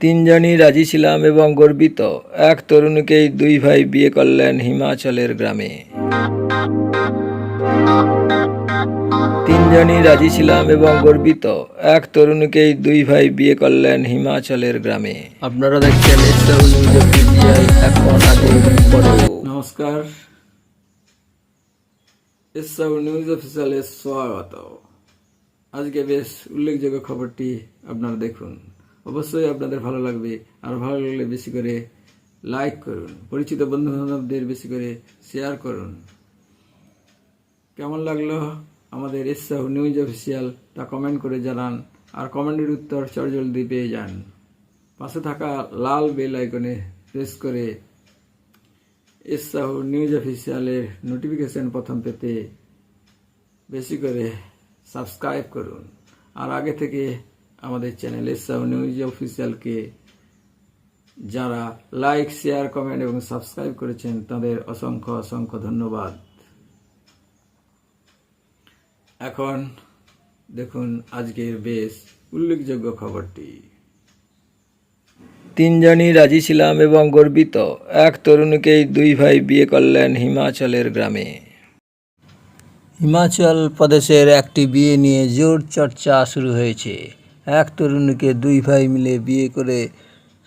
তিনজনই রাজি ছিলাম এবং গর্বিত। এক তরুণীকেই দুই ভাই বিয়ে করলেন হিমাচলের গ্রামে। তিনজনই রাজি ছিলাম এবং গর্বিত। এক তরুণীকেই দুই ভাই বিয়ে করলেন হিমাচলের গ্রামে। আপনারা দেখছেন নমস্কার। এসআউ নিউজ অফিসিয়ালে স্বাগত। আজকে বেশ উল্লেখযোগ্য খবরটি আপনারা দেখুন। অবশ্যই আপনাদের ভালো লাগবে। আর ভালো লাগলে বেশি করে লাইক করুন। পরিচিত বন্ধু বান্ধবদের বেশি করে শেয়ার করুন। কেমন লাগল আমাদের এসআউ নিউজ অফিসিয়াল তা কমেন্ট করে জানান। আর কমেন্টের উত্তর চটজলদি পেয়ে যান। পাশে থাকা লাল বেল আইকনে প্রেস করে এসআউ নিউজ অফিসিয়ালের নোটিফিকেশন প্রথম পেতে বেশি করে সাবস্ক্রাইব করুন। আর আগে থেকে আমাদের চ্যানেল এসআউ নিউজ অফিসিয়ালকে যারা লাইক শেয়ার কমেন্ট এবং সাবস্ক্রাইব করেছেন, তাদের অসংখ্য অসংখ্য ধন্যবাদ। এখন দেখুন আজকের বেশ উল্লেখযোগ্য খবরটি। তিনজনই রাজি ছিলাম এবং গর্বিত। এক তরুণীকেই দুই ভাই বিয়ে করলেন হিমাচলের গ্রামে। হিমাচল প্রদেশের একটি বিয়ে নিয়ে জোর চর্চা শুরু হয়েছে। এক তরুণীকে দুই ভাই মিলে বিয়ে করে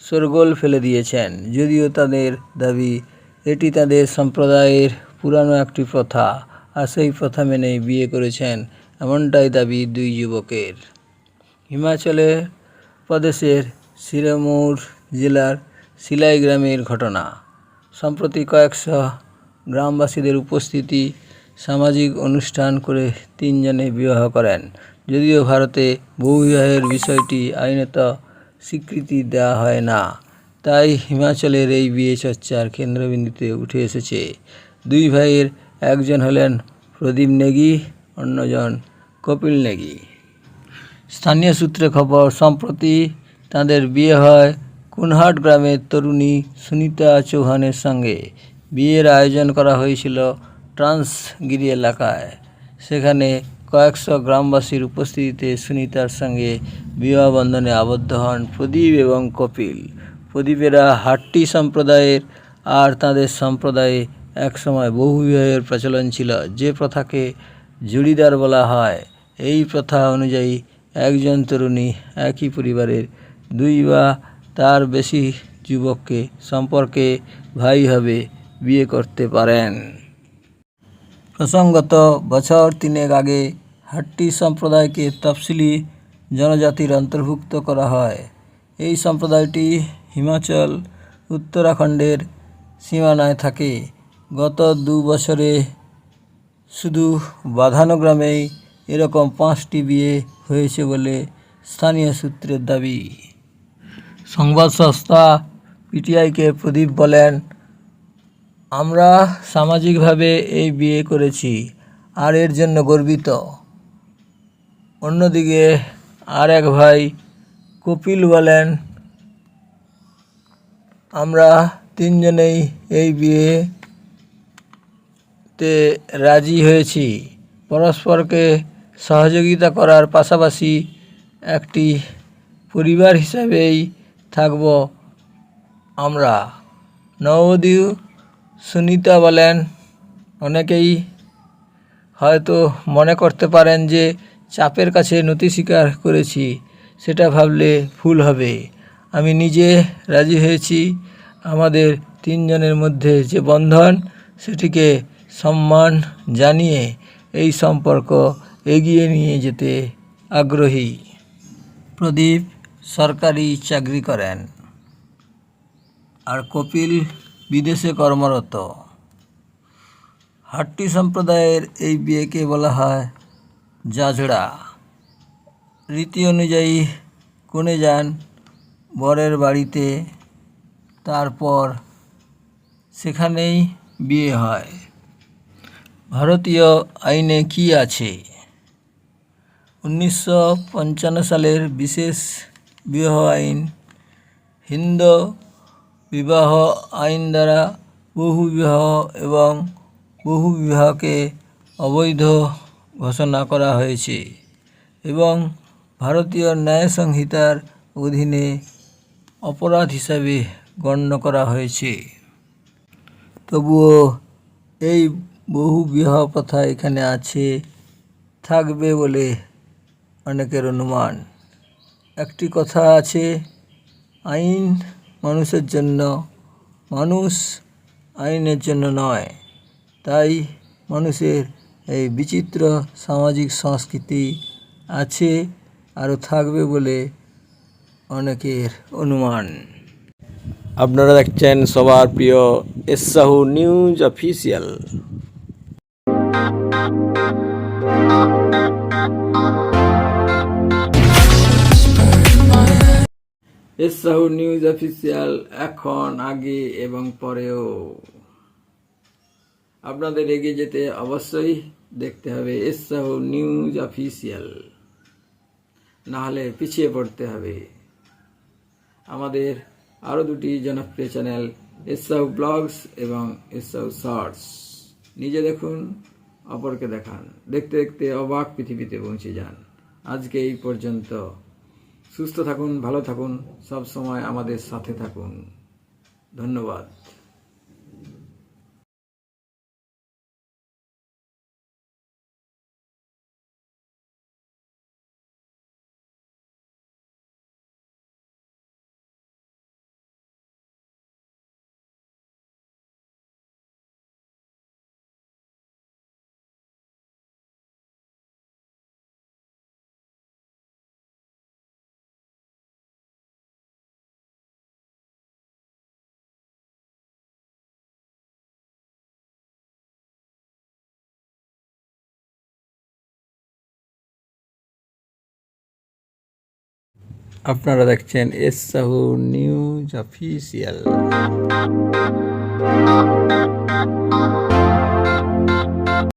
শোরগোল ফেলে দিয়েছেন। যদিও তাদের দাবি, এটি তাদের সম্প্রদায়ের পুরানো একটি প্রথা, আর সেই প্রথা মেনেই বিয়ে করেছেন এমনটাই দাবি দুই যুবকের। হিমাচলে প্রদেশের সিরামৌর জেলার সিলাই গ্রামের ঘটনা। সম্প্রতি কয়েকশো গ্রামবাসীদের উপস্থিতি সামাজিক অনুষ্ঠান করে তিনজনে বিবাহ করেন। যদিও ভারতে বহুবিবাহের বিষয়টি আইনত স্বীকৃতি দেওয়া হয় না, তাই হিমাচলের এই বিয়ে চর্চার কেন্দ্রবিন্দুতে উঠে এসেছে। দুই ভাইয়ের একজন হলেন প্রদীপ নেগি, অন্যজন কপিল নেগি। স্থানীয় সূত্রে খবর, সম্প্রতি তাদের বিয়ে হয় কুনহাট গ্রামের তরুণী সুনিতা চৌহানের সঙ্গে। বিয়ের আয়োজন করা হয়েছিল ট্রান্সগিরি এলাকায়। সেখানে কয়েকশো গ্রামবাসীর উপস্থিতিতে সুনিতার সঙ্গে বিবাহ বন্ধনে আবদ্ধ হন প্রদীপ এবং কপিল। প্রদীপেরা হাট্টি সম্প্রদায়ের আর তাদের সম্প্রদায়ে একসময় বহু বিবাহের প্রচলন ছিল। যে প্রথাকে জুড়িদার বলা হয়, এই প্রথা অনুযায়ী একজন তরুণী একই পরিবারের দুই বা তার বেশি যুবককে সম্পর্কে ভাই হবে বিয়ে করতে পারেন। প্রসঙ্গত বছর তিনেক আগে হাট্টি সম্প্রদায়কে তফসিলি জনজাতির অন্তর্ভুক্ত করা হয়। এই সম্প্রদায়টি হিমাচল, উত্তরাখণ্ডের সীমানায় থাকে। গত দু বছরে শুধু বাঁধানো গ্রামেই এরকম পাঁচটি বিয়ে হয়েছে বলে স্থানীয় সূত্রের দাবি। সংবাদ সংস্থা পিটিআইকে প্রদীপ বলেন, আমরা সামাজিকভাবে এই বিয়ে করেছি, আর এর জন্য গর্বিত। অন্যদিকে আর এক ভাই কপিল বলেন, আমরা তিনজনেই এই বিয়েতে রাজি হয়েছি। পরস্পরকে সহযোগিতা করার পাশাপাশি একটি পরিবার হিসাবেই থাকব আমরা। নববধূ সুনিতা বলেন, অনেকেই হয়তো মনে করতে পারেন যে চাপের কাছে নতি স্বীকার করেছি, সেটা ভাবলে ভুল হবে। আমি নিজে রাজি হয়েছি, আমাদের তিনজনের মধ্যে যে বন্ধন, সেটিকে সম্মান জানিয়ে এই সম্পর্ক এগিয়ে নিয়ে যেতে আগ্রহী। প্রদীপ সরকারি চাকরি করেন। আর কপিল বিদেশে কর্মরত। হাট্টি সম্প্রদায়ের এই বিয়েকে বলা হয় জাঝড়া রীতি অনুযায়ী কনে যান বরের বাড়িতে, তারপর সেখানেই বিয়ে হয়। ভারতীয় আইনে কি আছে? উনিশশো পঞ্চান্ন সালের বিশেষ বিবাহ আইন হিন্দু বিবাহ আইন দ্বারা বহু বিবাহ এবং বহু বিবাহকে অবৈধ ঘোষণা করা হয়েছে এবং ভারতীয় ন্যায় সংহিতার অধীনে অপরাধ হিসাবে গণ্য করা হয়েছে। তবুও এই বহু বিবাহ প্রথা এখানে আছে, থাকবে বলে অনেকের অনুমান। একটি কথা আছে, আইন মানুষের জন্য, মানুষ আইনের জন্য নয়, তাই মানুষের এই বিচিত্র সামাজিক সংস্কৃতি আছে আরও থাকবে বলে অনেকের অনুমান। আপনারা দেখছেন সবার প্রিয় এসাহু নিউজ অফিসিয়াল। এসাহু নিউজ অফিসিয়াল এখন, আগে এবং পরেও। আপনাদের এগিয়ে যেতে অবশ্যই দেখতে হবে এসাহু নিউজ অফিসিয়াল। না হলে পিছিয়ে পড়তে হবে। আমাদের আরও দুটি জনপ্রিয় চ্যানেল এসাউ ব্লগস এবং এসাউ শর্টস। নিজে দেখুন, অপরকে দেখান। দেখতে দেখতে অবাক পৃথিবীতে পৌঁছে যান। আজকে এই পর্যন্ত। সুস্থ থাকুন, ভালো থাকুন সব সময় আমাদের সাথে থাকুন। ধন্যবাদ। আপনারা দেখছেন এস সাহু নিউজ অফিসিয়াল।